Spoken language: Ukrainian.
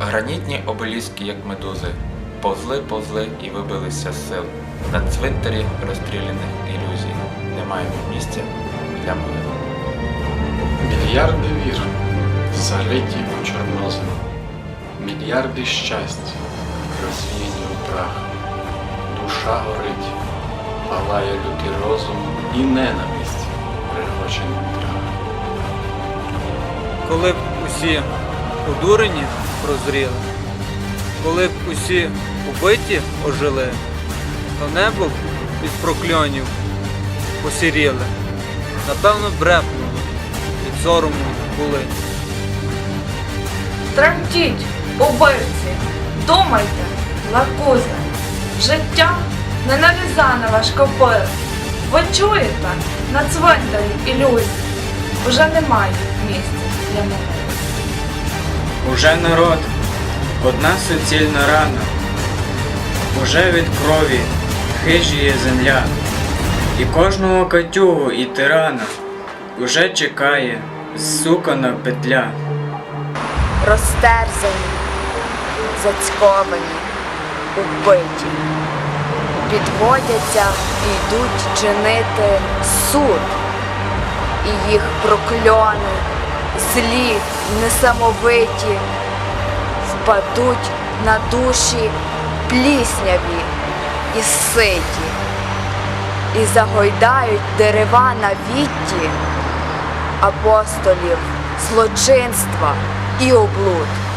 гранітні обеліски, як медузи, повзли, повзли і вибилися з сил. На цвинтарі розстріляних ілюзій. Немає місця для могил. Мільярди вір, залиті у чорнозем, мільярди щастя, розвіяні у прах. Душа горить, палає лютий розум і ненависть пригочений трах. коли б усі одурені прозріли, коли б усі убиті ожили, то небо б від прокльонів посіріли, напевно, брепнули, від сорому були. Тремтіть, убивці, думайте, лакузи. Життя не нарізане ваш копир. Ви чуєте на цвинтарі ілюзій. Уже немає місця для могил. Уже народ, одна суцільна рана, уже від крові хижіє земля, і кожного катюгу і тирана уже чекає зсукана петля. розтерзані, зацьковані, убиті. Підводяться і йдуть чинити суд, і їх прокльони, злі, несамовиті, впадуть на душі плісняві і ситі, і загойдають дерева на вітті апостолів, злочинства і облуд.